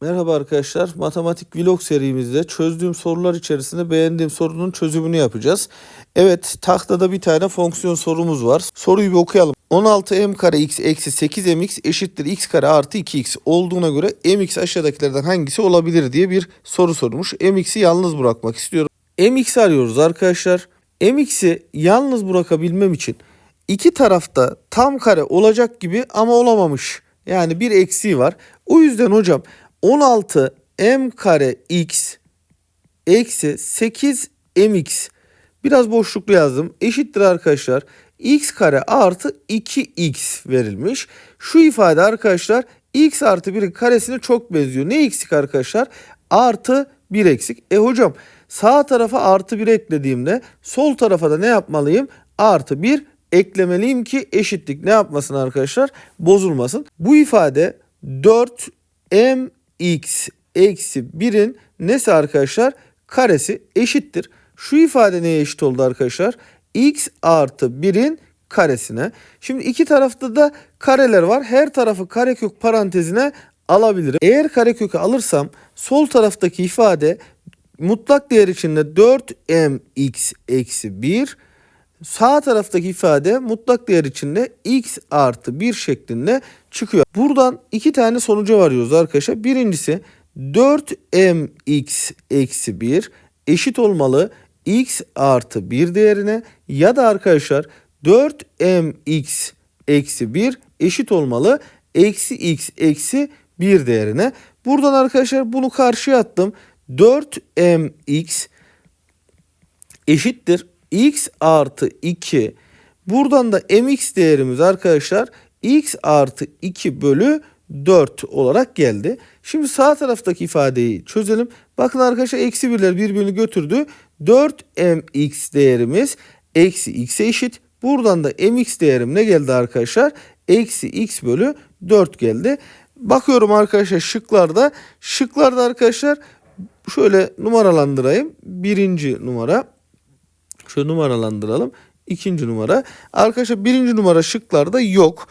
Merhaba arkadaşlar. Matematik vlog serimizde çözdüğüm sorular içerisinde beğendiğim sorunun çözümünü yapacağız. Evet tahtada bir tane fonksiyon sorumuz var. Soruyu bir okuyalım. 16m kare x eksi 8mx eşittir x kare artı 2x olduğuna göre mx aşağıdakilerden hangisi olabilir diye bir soru sormuş. mx'i yalnız bırakmak istiyorum. mx'i arıyoruz arkadaşlar. mx'i yalnız bırakabilmem için iki tarafta tam kare olacak gibi ama olamamış. Yani bir eksiği var. O yüzden hocam 16 m kare x eksi 8 mx biraz boşluklu yazdım. Eşittir arkadaşlar. x kare artı 2x verilmiş. Şu ifade arkadaşlar x artı 1'in karesine çok benziyor. Ne eksik arkadaşlar? Artı 1 eksik. E hocam sağ tarafa artı 1 eklediğimde sol tarafa da ne yapmalıyım? Artı 1 eklemeliyim ki eşitlik ne yapmasın arkadaşlar? Bozulmasın. Bu ifade 4 mx eksi 1'in nesi arkadaşlar? Karesi eşittir. Şu ifade neye eşit oldu arkadaşlar? x artı 1'in karesine. Şimdi iki tarafta da kareler var. Her tarafı karekök parantezine alabilirim. Eğer karekökü alırsam sol taraftaki ifade mutlak değer içinde 4mx eksi 1 Sağ taraftaki ifade mutlak değer içinde x artı 1 şeklinde çıkıyor. Buradan iki tane sonuca varıyoruz arkadaşlar. Birincisi 4mx eksi 1 eşit olmalı x artı 1 değerine ya da arkadaşlar 4mx eksi 1 eşit olmalı eksi x eksi 1 değerine. Buradan arkadaşlar bunu karşıya attım. 4mx eşittir x artı 2 buradan da mx değerimiz arkadaşlar x artı 2 bölü 4 olarak geldi. Şimdi sağ taraftaki ifadeyi çözelim. Bakın arkadaşlar eksi birler birbirini götürdü. 4mx değerimiz eksi x'e eşit. Buradan da mx değerim ne geldi arkadaşlar? Eksi x bölü 4 geldi. Bakıyorum arkadaşlar şıklarda. Şıklarda arkadaşlar şöyle numaralandırayım. Birinci numara Şöyle numaralandıralım. İkinci numara. Arkadaşlar birinci numara şıklarda yok.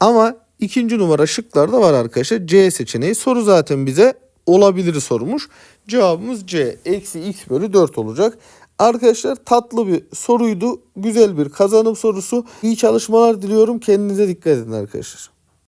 Ama ikinci numara şıklarda var arkadaşlar. C seçeneği. Soru zaten bize olabilir sormuş. Cevabımız C. Eksi x bölü 4 olacak. Arkadaşlar tatlı bir soruydu. Güzel bir kazanım sorusu. İyi çalışmalar diliyorum. Kendinize dikkat edin arkadaşlar.